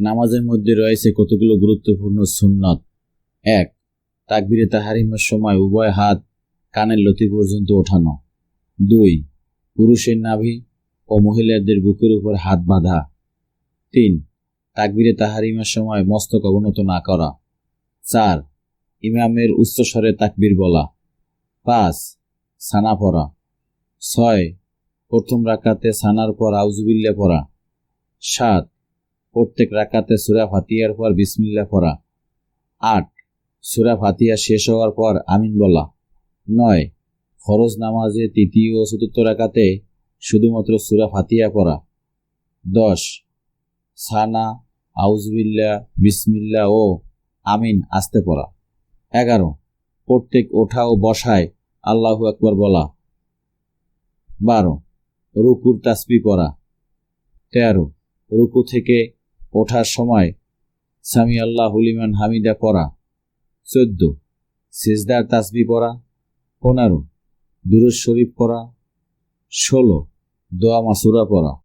নামাজের মধ্যে রয়েছে কতগুলো গুরুত্বপূর্ণ সুন্নত? এক, তাকবিরে তাহারিমের সময় উভয় হাত কানের লতি পর্যন্ত ওঠানো। দুই, পুরুষের নাভি ও মহিলাদের বুকের উপর হাত বাঁধা। তিন, তাকবিরে তাহারিমের সময় মস্তক অবনত না করা। চার, ইমামের উচ্চস্বরে তাকবির বলা। পাঁচ, সানা পড়া। ছয়, প্রথম রাকাতে সানার পর আউজুবিল্লা পড়া। সাত প্রত্যেক রাকাতে সুরা ফাতিয়ার পর বিসমিল্লা পড়া। আট, সুরা ফাতিয়া শেষ হওয়ার পর আমিন বলা। নয়, ফরজ নামাজে তৃতীয় ও চতুর্থ রাকাতে শুধুমাত্র সুরা ফাতিয়া পড়া। দশ, সানা আউজবিল্লা বিসমিল্লা ও আমিন আসতে পড়া। এগারো, প্রত্যেক ওঠা ও বসায় আল্লাহু আকবার বলা। বারো, রুকুর তাসপি পড়া। তেরো, রুকু থেকে ওঠার সময় সামি আল্লাহ হুলিমান হামিদা পড়া। চোদ্দ। সেজদার তাসবি পড়া। পনেরো। দুরুজ শরীফ পড়া। ষোলো। দোয়া মাসুরা পড়া।